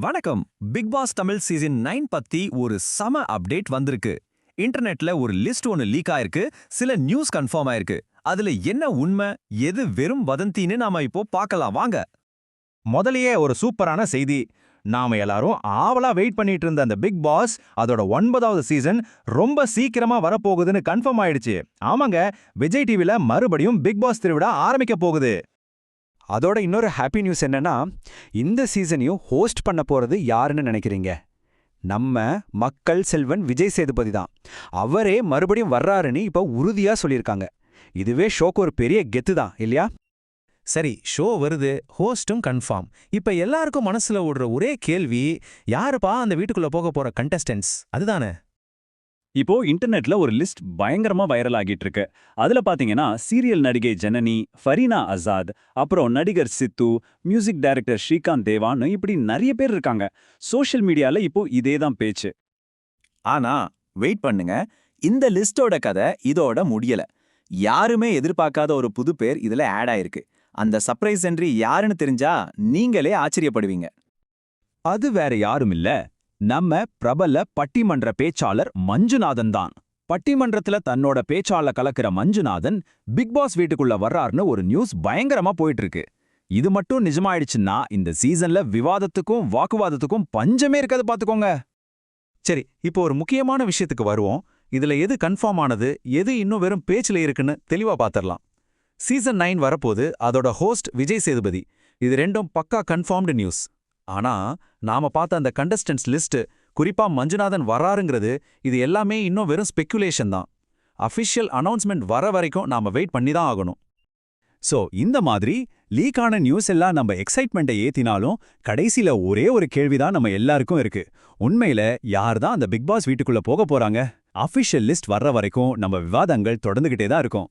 வணக்கம். Bigg Boss Tamil season nine பத்தி ஒரு சம அப்டேட் வந்திருக்கு. இன்டர்நெட்ல ஒரு லிஸ்ட் ஒன்னு லீக் ஆயிருக்கு. சில நியூஸ் கன்ஃபார்ம் ஆயிருக்கு. அதுல என்ன உண்மை எது வெறும் வதந்தின்னு நாம இப்போ பார்க்கலாம். வாங்க. முதலையே ஒரு சூப்பரான செய்தி. நாம எல்லாரும் ஆவலா வெயிட் பண்ணிட்டு இருந்த அந்த பிக் பாஸ் அதோட ஒன்பதாவது சீசன் ரொம்ப சீக்கிரமா வரப்போகுதுன்னு கன்ஃபார்ம் ஆயிடுச்சு. ஆமாங்க விஜய் டிவில மறுபடியும் பிக் பாஸ் திருவிழா ஆரம்பிக்க போகுது. அதோட இன்னொரு ஹாப்பி நியூஸ் என்னன்னா இந்த சீசனையும் ஹோஸ்ட் பண்ண போறது யாருன்னு நினைக்கிறீங்க? நம்ம மக்கள் செல்வன் விஜய் சேதுபதி தான். அவரே மறுபடியும் வர்றாருன்னு இப்ப உறுதியா சொல்லியிருக்காங்க. இதுவே ஷோக்கு ஒரு பெரிய கெத்து தான் இல்லையா? சரி ஷோ வருது ஹோஸ்டும் கன்ஃபார்ம் இப்ப எல்லாருக்கும் மனசுல ஓடுற ஒரே கேள்வி யாருப்பா அந்த வீட்டுக்குள்ள போக போற கண்டஸ்டன்ஸ் அதுதானே? இப்போ இன்டர்நெட்ல ஒரு லிஸ்ட் பயங்கரமா வைரல் ஆகிட்டு இருக்கு அதுல பாத்தீங்கன்னா சீரியல் நடிகை ஜனனி ஃபரீனா ஆசாத் அப்புறம் நடிகர் சித்து மியூசிக் டைரக்டர் ஸ்ரீகாந்த் தேவான்னு இப்படி நிறைய பேர் இருக்காங்க. சோஷியல் மீடியால இப்போ இதே தான் பேச்சு. ஆனா வெயிட் பண்ணுங்க. இந்த லிஸ்டோட கதை இதோட முடியல. யாருமே எதிர்பார்க்காத ஒரு புது பேர் இதுல ஆட் ஆயிருக்கு. அந்த சர்ப்ரைஸ் என்ட்ரி யாருன்னு தெரிஞ்சா நீங்களே ஆச்சரியப்படுவீங்க. அது வேற யாரும் இல்ல. நம்ம பிரபல பட்டிமன்ற பேச்சாளர் மஞ்சுநாதன் தான். பட்டிமன்றத்துல தன்னோட பேச்சாள கலக்கிற மஞ்சுநாதன் பிக் பாஸ் வீட்டுக்குள்ள வர்றார்னு ஒரு நியூஸ் பயங்கரமா போயிட்டு இருக்கு இது மட்டும் நிஜமாயிடுச்சுன்னா இந்த சீசன்ல விவாதத்துக்கும் வாக்குவாதத்துக்கும் பஞ்சமே இருக்காது பாத்துக்கோங்க. சரி இப்போ ஒரு முக்கியமான விஷயத்துக்கு வருவோம். இதுல எது கன்ஃபார்ம் ஆனது எது இன்னும் வெறும் பேச்சுல இருக்குன்னு தெளிவா பாத்திரலாம். சீசன் நைன் வரப்போது அதோட ஹோஸ்ட் விஜய் சேதுபதி. இது ரெண்டும் பக்கா கன்ஃபார்ம்டு நியூஸ். ஆனா நாம பார்த்த அந்த கண்டஸ்டன்ஸ் லிஸ்ட் குறிப்பா மஞ்சுநாதன் வராருங்கிறது இது எல்லாமே இன்னும் வெறும் ஸ்பெக்குலேஷன் தான். அஃபிஷியல் அனௌன்ஸ்மெண்ட் வர வரைக்கும் நாம வெயிட் பண்ணி தான் ஆகணும். சோ இந்த மாதிரி லீக்கான நியூஸ் எல்லாம் நம்ம எக்ஸைட்மெண்ட்டை ஏத்தினாலும் கடைசில ஒரே ஒரு கேள்விதான் நம்ம எல்லாருக்கும் இருக்கு. உண்மையில யார் தான் அந்த பிக் பாஸ் வீட்டுக்குள்ள போக போறாங்க? அஃபிஷியல் லிஸ்ட் வர்ற வரைக்கும் நம்ம விவாதங்கள் தொடர்ந்துகிட்டே தான் இருக்கும்.